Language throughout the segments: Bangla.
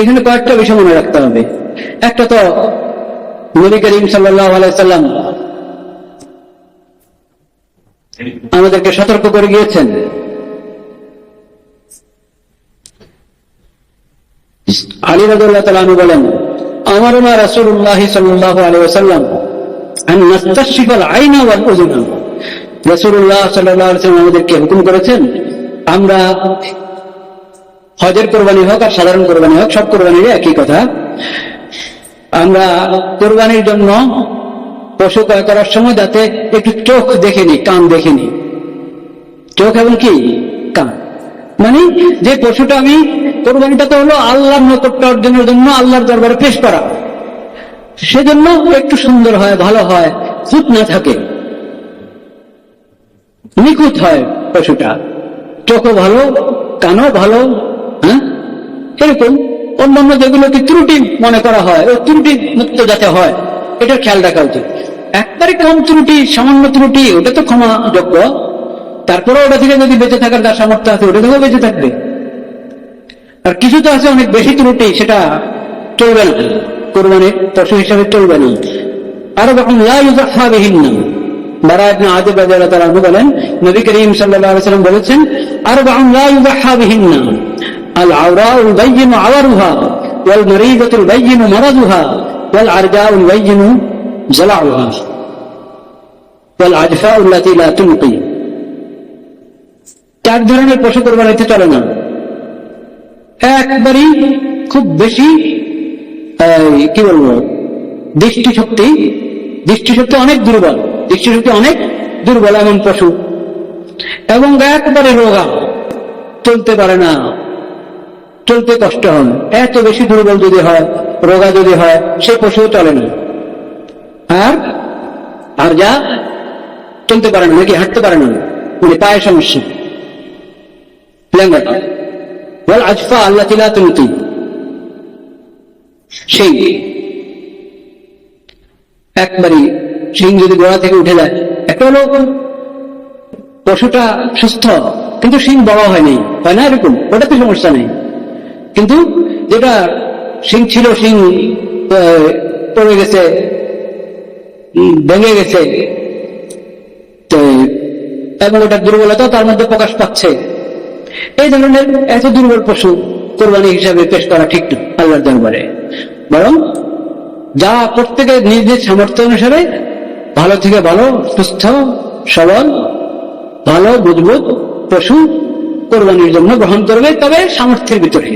এখানে কয়েকটা বিষয় মনে রাখতে হবে। একটা তো নবী করিম আলাইসাল্লাম আমাদেরকে সতর্ক করে গিয়েছেন। আলী রাজুল্লাহ তালু বলেন, আমার মা রাসুল্লাহ সাল্লাহ আলাইসাল্লাম সাল্লাম আমাদেরকে হুকুম করেছেন, আমরা হজের কোরবানি হোক আর সাধারণ কোরবানি হোক, সব কোরবানির একই কথা। আমরা কোরবানির জন্য পশু ক্রয় করার সময় যাতে একটু চোখ দেখেনি কান দেখেনি চোখ এবং কি? কান। মানে যে পশুটা আমি, কোরবানিটা তো হলো আল্লাহর নৈকট্য অর্জনের জন্য আল্লাহর দরবারে পেশ করা। সেজন্য একটু সুন্দর হয়, ভালো হয় চুপ না থাকে। নিখুঁত হয় পশুটা। চোখও ভালো, কানও ভালো হ্যাঁ? এরকম অন্যান্য যেগুলোকে ত্রুটি মনে করা হয় ওই ত্রুটি মুক্ত যাতে হয়, এটার খেয়াল রাখা উচিত। একবারে কম ত্রুটি, সামান্য ত্রুটি, ওটা তো ক্ষমাযোগ্য তারপরে ওটা থেকে যদি বেঁচে থাকার যার সামর্থ্য আছে, ওটা থেকেও বেঁচে থাকবে। আর কিছু তো আছে অনেক বেশি ত্রুটি, সেটা চলবে না। কোরবানির পশু হিসাবে চলবে না। আরও যখন লাইবিহীন না বারা ইবনে আযিব রাদিয়াল্লাহু তাআলা বলেন, নবী করিম আলাইহি বলেছেন আরবাউন লা ইউযাহা বিহিন্না। জালাউহা ওয়াল আজফাউ আল্লাতী লা তুনকি চার ধরনের পশু কোরবানিতে চলে না। একবারই খুব বেশি কি বলব, দৃষ্টিশক্তি দৃষ্টিশক্তি অনেক দুর্বল, দৃষ্টিশক্তি অনেক দুর্বল এমন পশু। এবং একবারে রোগা, চলতে পারে না। চলতে কষ্ট হন। এত বেশি দুর্বল যদি হয়, রোগা যদি হয়, সে পশু চলে না। আর? আর যা? চলতে পারে না, নাকি হাঁটতে পারে না? মানে সমস্যা। বল আজফা আল্লাহ তিলা তুলতি সেই। একবারই সিং যদি গোড়া থেকে উঠে যায়, একটা হলো পশুটা সুস্থ, কিন্তু সিং বড় হয়নি হয় না এরকম? ওটাতে সমস্যা নেই। কিন্তু যেটা সিং ছিল, সিং পড়ে গেছে ভেঙে গেছে এবং ওটার দুর্বলতা তার মধ্যে প্রকাশ পাচ্ছে। এই ধরনের এত দুর্বল পশু কোরবানি হিসাবে পেশ করা ঠিক না আল্লাহর দরবারে। বরং যা প্রত্যেকের নিজ নিজ সামর্থ্য অনুসারে ভালো থেকে ভালো, সুস্থ, সবল, ভালো, মজবুত পশু কোরবানির জন্য গ্রহণ করবে, তবে সামর্থ্যের ভিতরে।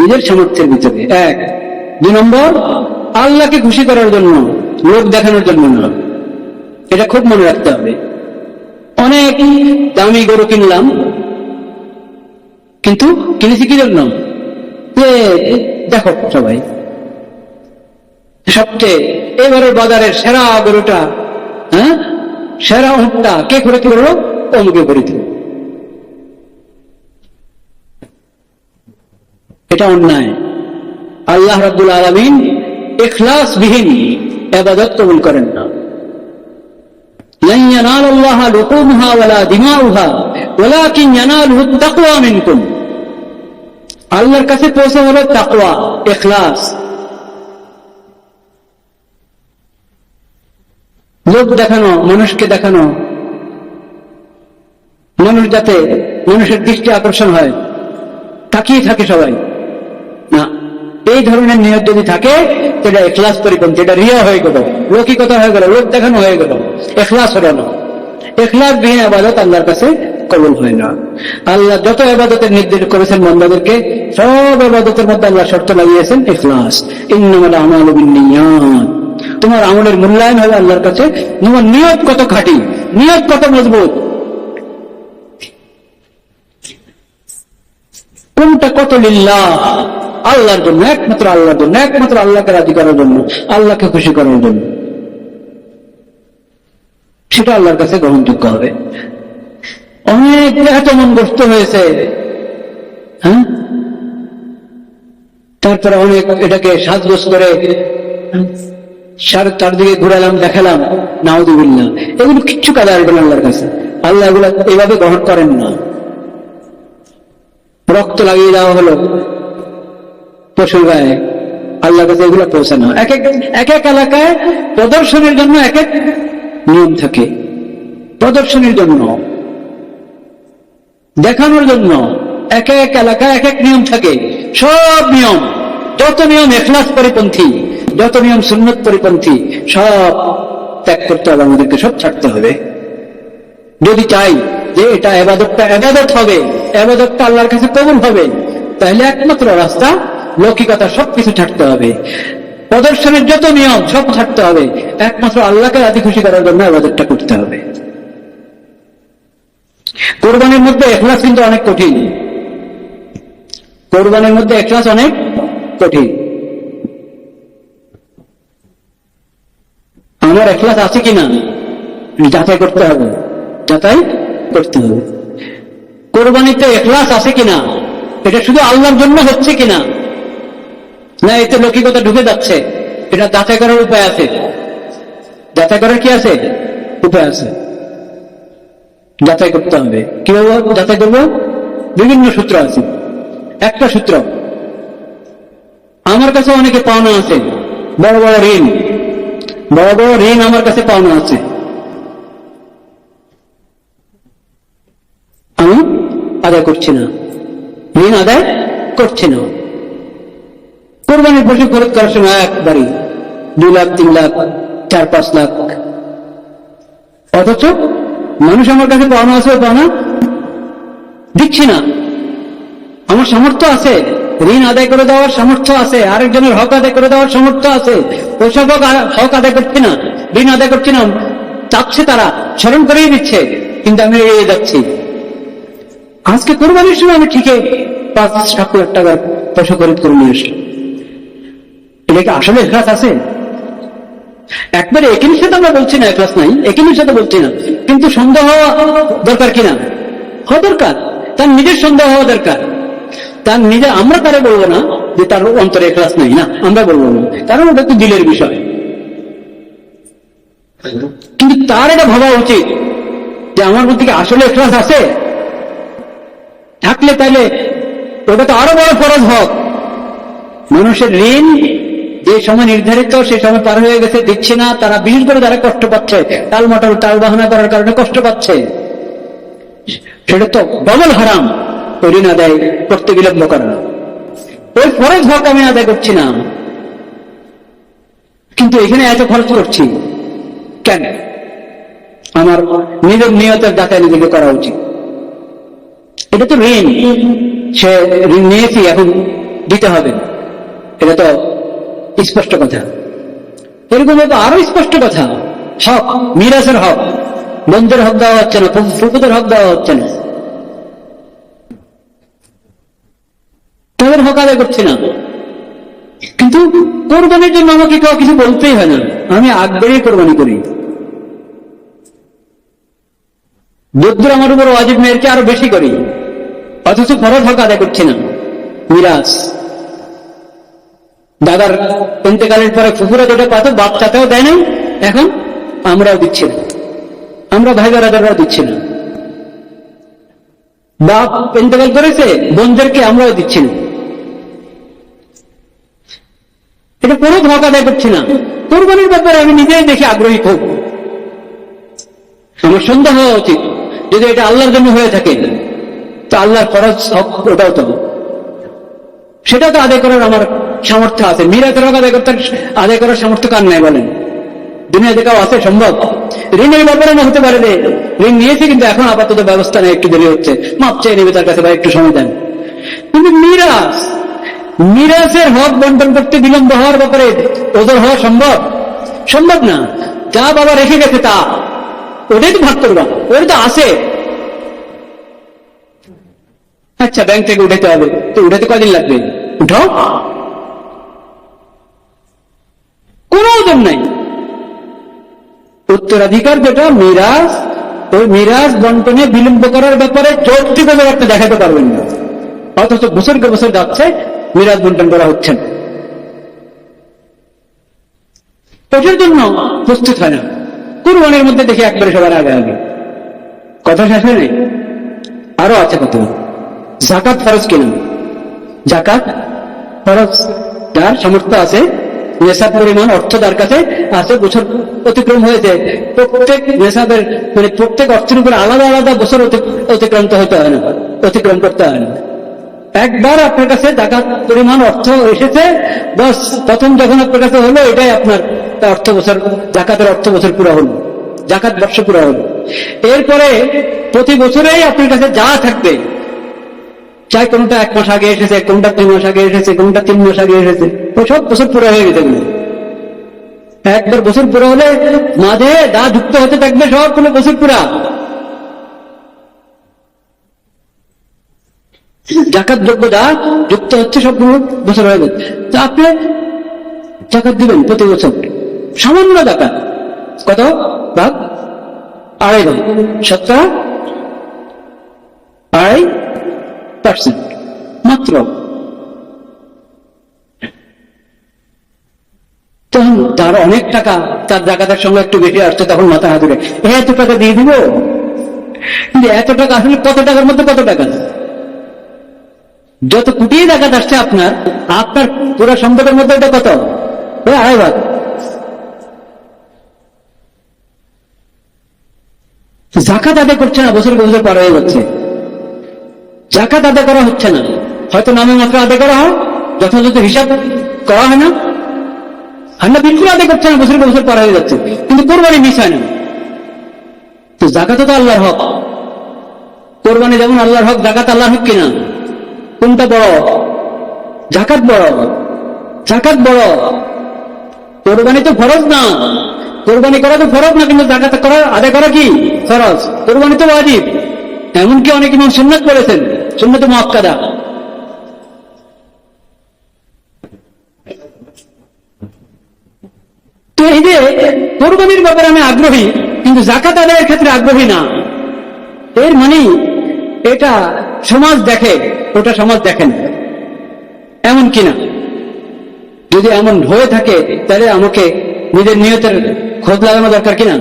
নিজের সামর্থ্যের ভিতরে। এক, দুই নম্বর, আল্লাহকে খুশি করার জন্য, লোক দেখানোর জন্য না এটা খুব মনে রাখতে হবে। অনেক দামি গরু কিনলাম, কিন্তু কিনেছি কি জন্য দেখো সবাই। সবচেয়ে এবারে বাজারের সেরা গরুটা হ্যাঁ? সেরা উঠটা কে করে কি করল? অমুকে করে দিল এটা অন্যায়। আল্লাহ রাব্দুল আলমিন এখলাসবিহীন এবাদত কবুল করেন না। আল্লাহর কাছে পৌঁছে হলো এখলাস লোক দেখানো, মানুষকে দেখানো। মানুষ যাতে মানুষের দৃষ্টি আকর্ষণ হয়, তাকিয়ে থাকে সবাই। এই ধরনের নিয়ত যদি থাকে সেটা এখলাস পরিপন্থী এটা রিয়া হয়ে গেল, লৌকিকতা হয়ে গেল লোক দেখানো হয়ে গেল এখলাস হলো না। এখলাস বিহীন আবাদত আল্লাহর কাছে কবুল হয় না। আল্লাহ যত আবাদতের নির্দেশ করেছেন বন্দাদেরকে, সব আবাদতের মধ্যে আল্লাহ শর্ত লাগিয়েছেন এখলাস ইন্নামাল আমালু তোমার আমলের মূল্যায়ন হবে আল্লাহর কাছে। তোমার নিয়ত কত খাঁটি, নিয়ত কত মজবুত। কোনটা কত লিল্লাহ? আল্লাহর জন্য একমাত্র আল্লাহর জন্য একমাত্র আল্লাহকে রাজি করার জন্য আল্লাহকে খুশি করার জন্য। সেটা আল্লাহর কাছে গ্রহণযোগ্য হবে। অনেক এত মন গ্রস্ত হয়েছে হ্যাঁ? তারপরে অনেক এটাকে সাজগোজ করে হ্যাঁ, সার- তার দিকে ঘুরালাম দেখালাম নাউদুবিল্লাহ এগুলো কিচ্ছু কাজে আসবে না আল্লাহর কাছে। আল্লাহ এগুলো এইভাবে গ্রহণ করেন না। রক্ত লাগিয়ে দেওয়া হলো। পশুর গায়ে আল্লাহ কাছে এগুলো পৌঁছানো এক এক এক এক এলাকায় প্রদর্শনের জন্য এক এক নিয়ম থাকে। প্রদর্শনের জন্য, দেখানোর জন্য এক এক এলাকায় এক এক নিয়ম থাকে। সব নিয়ম, যত নিয়ম এখলাস পরিপন্থী, যত নিয়ম সুন্নত পরিপন্থী, সব ত্যাগ করতে হবে আমাদেরকে, সব ছাড়তে হবে। যদি চাই যে এটা এবাদতটা এবাদত হবে, এবাদতটা আল্লাহর কাছে কবুল হবে, তাহলে একমাত্র রাস্তা লৌকিকতা সবকিছু ছাড়তে হবে। প্রদর্শনের যত নিয়ম, সব ছাড়তে হবে। একমাত্র আল্লাহকে রাজি খুশি করার জন্য এবাদতটা করতে হবে। কোরবানির মধ্যে এখলাস কিন্তু অনেক কঠিন। কোরবানির মধ্যে এখলাস অনেক কঠিন। আমার এখলাস আছে কিনা? যাচাই করতে হবে। যাচাই করতে হবে। কোরবানিতে এখলাস আছে কিনা? এটা শুধু আল্লাহর জন্য হচ্ছে কিনা? না, এতে লৌকিকতা ঢুকে যাচ্ছে। এটা যাচাই করার উপায় আছে। যাচাই করার কি আছে? উপায় আছে। যাচাই করতে হবে। কীভাবে যাচাই করব? বিভিন্ন সূত্র আছে। একটা সূত্র। আমার কাছে অনেকে পাওনা আছে। বড় বড় ঋণ। বড় বড় ঋণ আমার কাছে পাওনা আছে। আমি আদায় করছি না। ঋণ আদায় করছি না। কোরবানির পশু খরচ করার সময় একবারই দুই লাখ, তিন লাখ, চার, পাঁচ লাখ। অথচ মানুষ আমার কাছে পাওনা আছে পাওনা দিচ্ছি না। আমার সামর্থ্য আছে, ঋণ আদায় করে দেওয়ার সামর্থ্য আছে, আরেকজনের হক আদায় করে দেওয়ার সামর্থ্য আছে ওইসব হক আদায় করছি না, ঋণ আদায় করছি না, চাচ্ছে তারা, স্মরণ করেই দিচ্ছে, কিন্তু আমি এড়িয়ে যাচ্ছি। আজকে কোরবানির সময় আমি ঠিকই পাঁচ সাত লাখ টাকার পয়সা খরিদ করে নিয়ে আসলাম। এটা কি আসলে এখলাস আছে? একবারে একিনের সাথে আমরা বলছি না এখলাস নাই একিনের সাথে বলছি না। কিন্তু সন্দেহ দরকার কিনা? হওয়া দরকার। তার নিজের সন্দেহ হওয়া দরকার। তার নিজে আমরা তারে বলব না যে তার অন্তরে এখলাস নাই না, আমরা বলব না। কারণ ওটা তো দিলের বিষয়। কিন্তু তার এটা ভাবা উচিত যে আমার মধ্যে কি আসলে এখলাস আছে? থাকলে তাহলে ওটা তো আরও বড় ফরজ হক। মানুষের ঋণ যে সময় নির্ধারিত, সে সময় পার হয়ে গেছে, দিচ্ছে না, তারা বিশেষ করে যারা কষ্ট পাচ্ছে টাল মটল টাল বাহানা করার কারণে কষ্ট পাচ্ছে। সেটা তো ডবল হারাম ওই ঋণ আদায় করতে বিলম্ব করা ওই ফরজ হক আমি আদায় করছি না। কিন্তু এখানে এত খরচ করছি। কেন? আমার নিজের নিয়তের দাতায় নিজেকে করা উচিত। এটা তো ঋণ। সে ঋণ নিয়েছি, এখন দিতে হবে। এটা তো স্পষ্ট কথা। এরকম আরও স্পষ্ট কথা। হক, মিরাজের হক, বন্ধের হক দেওয়া হচ্ছে না ফুকুদের হক দেওয়া হচ্ছে না। তাদের হক আদায় করছি না। কিন্তু কোরবানির জন্য আমাকে কেউ কিছু বলতেই হয় না। আমি আগ কোরবানি করি। যদ্দূর আমার উপর ওয়াজিব মেয়েরকে আরও বেশি করি। অথচ ফরজ হক আদায় করছি না। মিরাজ। দাদার ইন্তেকালের পরে ফুফুরা যেটা পাত বাপ চাচাও দেয় নাই? এখন আমরাও দিচ্ছি না। আমরা ভাই বেড়াদাররাও দিচ্ছি না। বাপ ইন্তেকাল করেছে, বোনদেরকে আমরাও দিচ্ছি না। এটা কোনো হক আদায় করছি না। কোরবানির ব্যাপারে আমি নিজেই দেখি আগ্রহী খুব। আমার সন্দেহ হওয়া উচিত। যদি এটা আল্লাহর জন্য হয়ে থাকে, তো আল্লাহর খরচ হক, ওটাও তো। সেটা তো আদায় করার আমার সামর্থ্য আছে। মিরাতের হক আদায় করতে আদায় করার সামর্থ্য কার নাই বলেন? দুনিয়া দেখাও আছে, সম্ভব? ঋণের ব্যাপারে না হতে পারে রে ঋণ নিয়েছে কিন্তু এখন আপাতত ব্যবস্থা নেই, একটু দেরি হচ্ছে। মাপ চেয়ে নেবে তার কাছে বা একটু সময় দেন। কিন্তু মিরাজ, মিরাজের হক বন্টন করতে বিলম্ব হওয়ার ব্যাপারে ওদের হওয়া সম্ভব? সম্ভব না। যা বাবা রেখে গেছে তা। ওটাই তো ভাগ করবা ওটা তো আছে। আচ্ছা ব্যাংক থেকে উঠাতে হবে। তো উঠাতে কদিন লাগবে? উঠাও। ওজন নাই। উত্তরাধিকার যেটা, মিরাজ, ওই মিরাজ বন্টনে বিলম্ব করার ব্যাপারে যৌক্তিকতা আপনি দেখাতে পারবেন না। অথচ বছরকে বছর যাচ্ছে, মিরাজ বন্টন করা হচ্ছে না। ওটার জন্য প্রস্তুত হয় না। কুরবানির মধ্যে দেখি একবারে সবার আগে আগে। কথা শেষ হয় নাই আরও আছে কত? জাকাত ফরজ কেন? জাকাত খরচ যার সামর্থ্য আছে। নেশাব পরিমাণ, অর্থ যার কাছে আছে, বছর অতিক্রম হয়েছে। প্রত্যেক নেশাবের মানে প্রত্যেক অর্থের উপর আলাদা আলাদা বছর অতি- অতিক্রান্ত হতে হয় না, অতিক্রম করতে হয় না। একবার আপনার কাছে জাকাত পরিমাণ, অর্থ এসেছে, বস প্রথম যখন আপনার কাছে হলো, এটাই আপনার অর্থ বছর, জাকাতের অর্থ বছর পুরো হলো, জাকাত বর্ষ পুরো হলো। এরপরে প্রতি বছরেই আপনার কাছে যা থাকবে চাই কোনটা এক মাস আগে এসেছে, কোনটা দুই মাস আগে এসেছে, কোনটা তিন মাস আগে এসেছে। সব বছর পুরো হয়ে গেছে একবার বছর পুরো হলে মাঝে যা যুক্ত হতে থাকবে সবগুলো বছর পুরা। জাকাত দ্রব্য যা যুক্ত হচ্ছে সবগুলো বছর হয়ে যাচ্ছে তো আপনি জাকাত দিবেন প্রতি বছর। সামান্য জাকাত। কত? ভাগ? আড়াই ভাগ। শতকরা? আড়াই পার্সেন্ট মাত্র তখন তার অনেক টাকা, তার জাকাতের সঙ্গে একটু বেশি আসছে তখন মাথা হাতুড়ে এত টাকা দিয়ে দিব? কিন্তু এত টাকা আসলে কত টাকার মধ্যে কত টাকা? যত কোটি জাকাত আসছে আপনার আপনার পুরো সম্পদের মধ্যে এটা কত? আড়াই ভাগ। জাকাত আদায় করছে না, বছর বছর পার হয়ে যাচ্ছে। জাকাত আদায় করা হচ্ছে না। হয়তো নামে মাত্র আদায় করা হয়, যথাযথ হিসাব করা হয় না। আর না বিলকুল আদায় করছে না বছর বছর পার হয়ে যাচ্ছে। কিন্তু কোরবানি মিস হয় না। তো জাকাতও তো আল্লাহর হক। কোরবানি যেমন আল্লাহর হক জাকাত আল্লাহর হক কিনা? কোনটা বড়? জাকাত বড়। জাকাত বড়। কোরবানি তো ফরজ না। কোরবানি করা তো ফরজ না, কিন্তু জাকাত করা আদায় করা কি? ফরজ। কোরবানি তো বাজিব এমনকি অনেক ইমাম সুন্নাত করেছেন সুন্নত মহাক্কাদা তো এই যে কোরবানির ব্যাপারে আমি আগ্রহী, কিন্তু জাকাত আদায়ের ক্ষেত্রে আগ্রহী না। এর মানে এটা সমাজ দেখে, ওটা সমাজ দেখে না। এমন কিনা যদি এমন হয়ে থাকে, তাহলে আমাকে নিজের নিয়তের খোঁজ লাগানো দরকার কিনা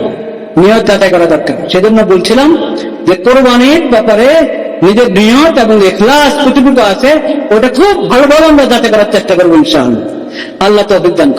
নিয়ত যাচাই করা দরকার। সেজন্য বলছিলাম যে, কোরবানির ব্যাপারে নিজের নিয়ত এবং এখলাস কতটুকু আছে, ওটা খুব ভালোভাবে আমরা যাতে করার চেষ্টা করব ইনশাআল্লাহ। আল্লাহ তো অভিজ্ঞান